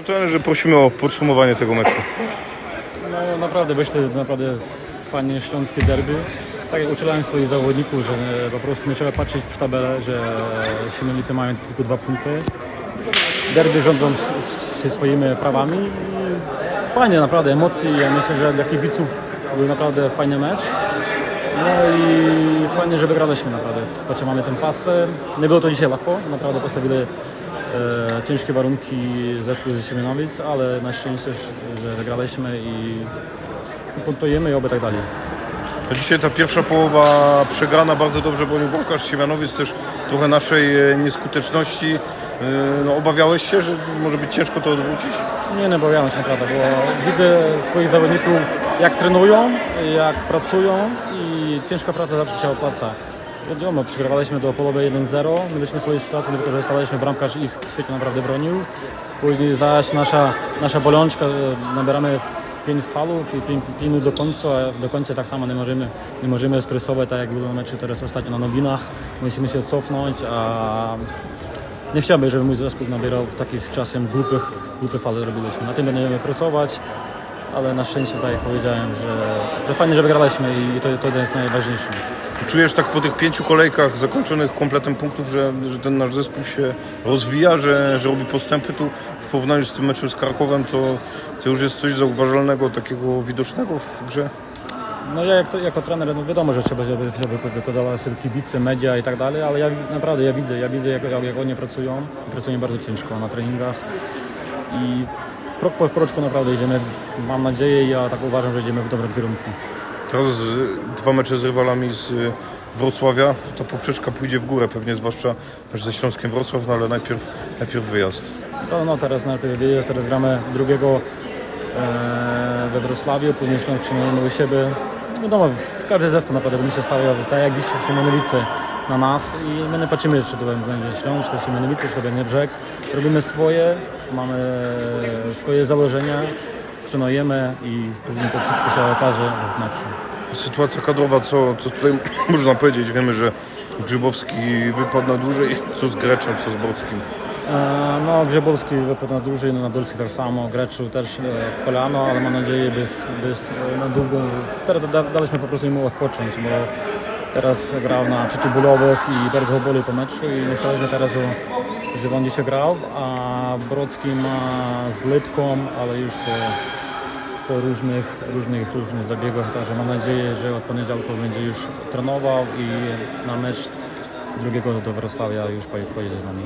Trenerze, prosimy o podsumowanie tego meczu. No naprawdę wyszło naprawdę fajnie śląskie derby. Tak jak uczyłem swoich zawodników, że po prostu nie trzeba patrzeć w tabelę, że Siemianowice mają tylko dwa punkty. Derby rządzą się swoimi prawami. Fajnie, naprawdę emocje. Ja myślę, że dla kibiców to był naprawdę fajny mecz. No i fajnie, że wygraliśmy naprawdę. Patrzę, mamy ten pas. Nie było to dzisiaj łatwo. Naprawdę postawili e, ciężkie warunki zespół ze Siemianowic, ale na szczęście, że wygraliśmy i punktujemy i oby tak dalej. No Dzisiaj ta pierwsza połowa przegrana, bardzo dobrze bronił Łukasz Siemianowic, też trochę naszej e, nieskuteczności. E, No, obawiałeś się, że może być ciężko to odwrócić? Nie, nie obawiam się naprawdę, bo widzę swoich zawodników jak trenują, jak pracują i ciężka praca zawsze się opłaca. Wiadomo, przegrywaliśmy do połowy 1-0, mieliśmy swoje sytuacje, nie wykorzystaliśmy, bramkarz ich świetnie naprawdę bronił. Później zdała się nasza, nasza bolączka, e, nabieramy 5 falów i 5 minut do końca, do końca tak samo nie możemy, nie możemy stresować, tak jak było mecze teraz ostatnio na nowinach. Musimy się cofnąć, a nie chciałbym, żeby mój zespół nabierał w takich czasem głupych, głupie fale robiliśmy. Na tym będziemy pracować, ale na szczęście, tak jak powiedziałem, że, że fajnie, że wygraliśmy i to, to jest najważniejsze. Czujesz tak po tych pięciu kolejkach zakończonych kompletem punktów, że, że ten nasz zespół się rozwija, że, że robi postępy tu w porównaniu z tym meczem z Krakowem, to, to już jest coś zauważalnego, takiego widocznego w grze? No ja jako, jako trener, no wiadomo, że trzeba, wypowiadała sobie kibice, media i tak dalej, ale ja naprawdę, ja widzę, ja widzę jak, jak, jak oni pracują, pracują bardzo ciężko na treningach i krok po kroczku naprawdę idziemy, mam nadzieję, ja tak uważam, że idziemy w dobrym kierunku. Teraz dwa mecze z rywalami z y, Wrocławia, ta poprzeczka pójdzie w górę pewnie, zwłaszcza ze Śląskiem Wrocław, no ale najpierw, najpierw wyjazd. No, no teraz najpierw wyjazd, teraz gramy drugiego e, we Wrocławiu, później Śląsk przyjmujemy u siebie. Wiadomo, w każdy zespół naprawdę będzie się stawiał, tak jak dziś Siemianowice na nas i my nie patrzymy, czy to będzie Śląsk, czy to Siemianowice, czy to będzie Brzeg. Robimy swoje, mamy swoje założenia, trenujemy i później to wszystko się okaże w meczu. Sytuacja kadrowa, co, co tutaj można powiedzieć, wiemy, że Grzybowski wypadł na dłużej, co z Greczem, co z Brodskim. E, No, Grzebowski wypadł na dłużej, no Nadolski tak samo, Greczu też e, kolano, ale mam nadzieję bez, bez e, na długo. Teraz da, daliśmy po prostu mu odpocząć, bo teraz grał na przeciwbólowych i bardzo boli po meczu i myśleliśmy teraz, że będzie się grał, a Brodski ma z Lytką, ale już po, po różnych, różnych, różnych zabiegach, także mam nadzieję, że od poniedziałku będzie już trenował i na mecz drugiego do Wrocławia już poje- pojedzie z nami.